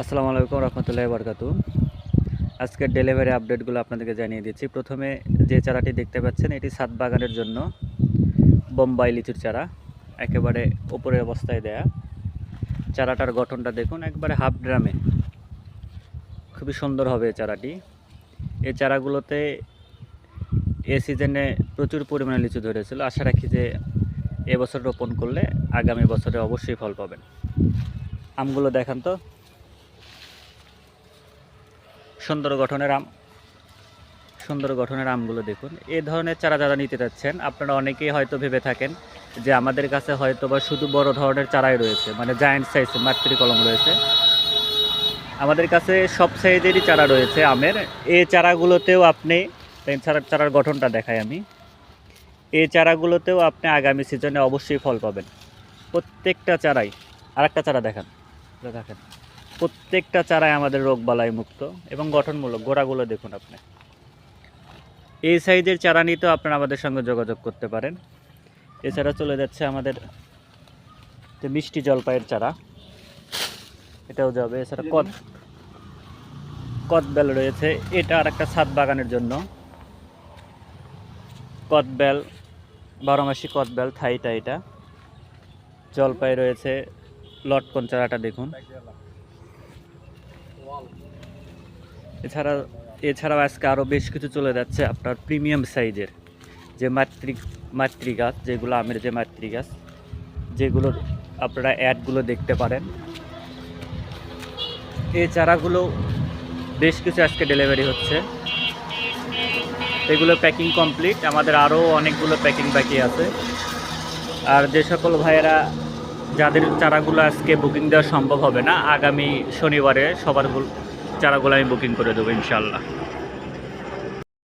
আসসালামু আলাইকুম রহমতুল্লাহ বরকাতু। আজকের ডেলিভারি আপডেটগুলো আপনাদেরকে জানিয়ে দিচ্ছি। প্রথমে যে চারাটি দেখতে পাচ্ছেন, এটি সাত বাগানের জন্য বোম্বাই লিচুর চারা, একেবারে উপরের অবস্থায় দেয়া। চারাটার গঠনটা দেখুন, একবারে হাফ ড্রামে খুবই সুন্দর হবে এই চারাটি। এই চারাগুলোতে এ সিজনে প্রচুর পরিমাণে লিচু ধরেছিল। আশা রাখি যে এবছর রোপণ করলে আগামী বছরে অবশ্যই ফল পাবেন। আমগুলো দেখান তো। সুন্দর গঠনের আম, সুন্দর গঠনের আমগুলো দেখুন। এ ধরনের চারা যারা নিতে চাচ্ছেন আপনারা অনেকেই হয়তো ভেবে থাকেন যে আমাদের কাছে হয়তো বা শুধু বড় ধরনের চারাই রয়েছে মানে জায়েন্ট সাইজ মাতৃ কলম রয়েছে। আমাদের কাছে সব সাইজেরই চারা রয়েছে আমের। এই চারাগুলোতেও আপনি চারার চারার গঠনটা দেখাই আমি। এই চারাগুলোতেও আপনি আগামী সিজনে অবশ্যই ফল পাবেন। প্রত্যেকটা চারাই, আরেকটা চারা দেখান, দেখেন। প্রত্যেকটা চারাই আমাদের রোগবালাই মুক্ত এবং গঠনমূলক। গোড়াগুলো দেখুন আপনি। এই সাইজের চারা নিতেও আপনারা আমাদের সঙ্গে যোগাযোগ করতে পারেন। এছাড়া চলে যাচ্ছে আমাদের যে মিষ্টি জলপাইয়ের চারা। এটাও যাবে। এছাড়া কদ কদবেল রয়েছে। এটা আর একটা ছাদ বাগানের জন্য। কদবেল বারো মাসি কদবেল, থাইটা এটা। জলপাই রয়েছে। লটকন চারাটা দেখুন। এছাড়া এছাড়াও আজকে আরও বেশ কিছু চলে যাচ্ছে আপনার প্রিমিয়াম সাইজের যে মাতৃ মাতৃ গাছ যেগুলো আমের যে মাতৃ গাছ যেগুলো আপনারা অ্যাডগুলো দেখতে পারেন। এই চারাগুলো বেশ কিছু আজকে ডেলিভারি হচ্ছে। এগুলো প্যাকিং কমপ্লিট আমাদের আরও অনেকগুলো প্যাকিং বাকি আছে। আর যে সকল ভাইয়েরা যাদের চারাগুলো আজকে বুকিং দেওয়া সম্ভব হবে না, আগামী শনিবারে সবার চারাগুলো আমি বুকিং করে দেবো ইনশাল্লাহ।